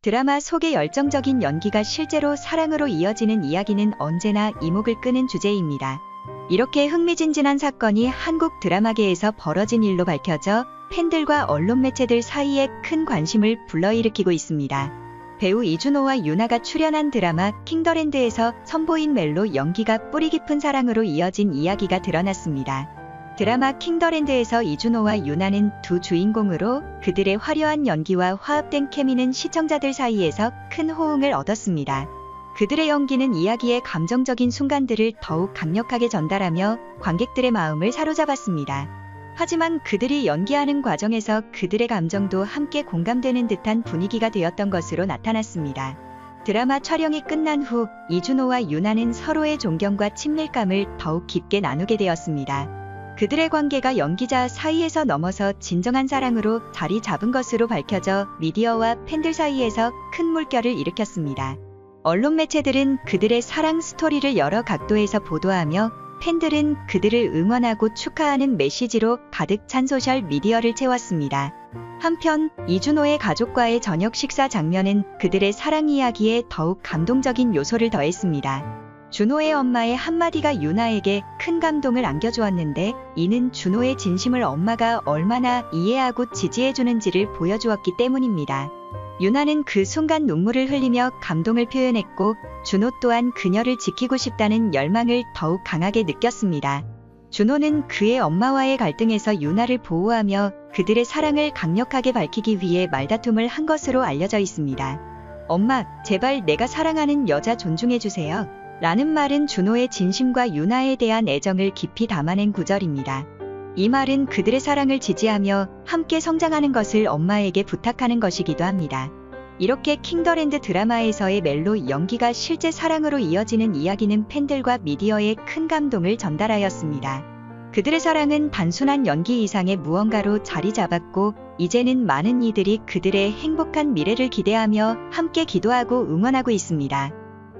드라마 속의 열정적인 연기가 실제로 사랑으로 이어지는 이야기는 언제나 이목을 끄는 주제입니다. 이렇게 흥미진진한 사건이 한국 드라마계에서 벌어진 일로 밝혀져 팬들과 언론 매체들 사이에 큰 관심을 불러일으키고 있습니다. 배우 이준호와 유나가 출연한 드라마 킹더랜드에서 선보인 멜로 연기가 뿌리 깊은 사랑으로 이어진 이야기가 드러났습니다. 드라마 킹더랜드에서 이준호와 유나는 두 주인공으로 그들의 화려한 연기와 화합된 케미는 시청자들 사이에서 큰 호응을 얻었습니다. 그들의 연기는 이야기의 감정적인 순간들을 더욱 강력하게 전달하며 관객들의 마음을 사로잡았습니다. 하지만 그들이 연기하는 과정에서 그들의 감정도 함께 공감되는 듯한 분위기가 되었던 것으로 나타났습니다. 드라마 촬영이 끝난 후 이준호와 유나는 서로의 존경과 친밀감을 더욱 깊게 나누게 되었습니다. 그들의 관계가 연기자 사이에서 넘어서 진정한 사랑으로 자리 잡은 것으로 밝혀져 미디어와 팬들 사이에서 큰 물결을 일으켰습니다. 언론 매체들은 그들의 사랑 스토리를 여러 각도에서 보도하며 팬들은 그들을 응원하고 축하하는 메시지로 가득 찬 소셜 미디어를 채웠습니다. 한편 이준호의 가족과의 저녁 식사 장면은 그들의 사랑 이야기에 더욱 감동적인 요소를 더했습니다. 준호의 엄마의 한마디가 유나에게 큰 감동을 안겨주었는데 이는 준호의 진심을 엄마가 얼마나 이해하고 지지해주는지를 보여주었기 때문입니다. 유나는 그 순간 눈물을 흘리며 감동을 표현했고 준호 또한 그녀를 지키고 싶다는 열망을 더욱 강하게 느꼈습니다. 준호는 그의 엄마와의 갈등에서 유나를 보호하며 그들의 사랑을 강력하게 밝히기 위해 말다툼을 한 것으로 알려져 있습니다. 엄마, 제발 내가 사랑하는 여자 존중해주세요. 라는 말은 준호의 진심과 유나에 대한 애정을 깊이 담아낸 구절입니다. 이 말은 그들의 사랑을 지지하며 함께 성장하는 것을 엄마에게 부탁하는 것이기도 합니다. 이렇게 킹더랜드 드라마에서의 멜로 연기가 실제 사랑으로 이어지는 이야기는 팬들과 미디어에 큰 감동을 전달하였습니다. 그들의 사랑은 단순한 연기 이상의 무언가로 자리 잡았고, 이제는 많은 이들이 그들의 행복한 미래를 기대하며 함께 기도하고 응원하고 있습니다.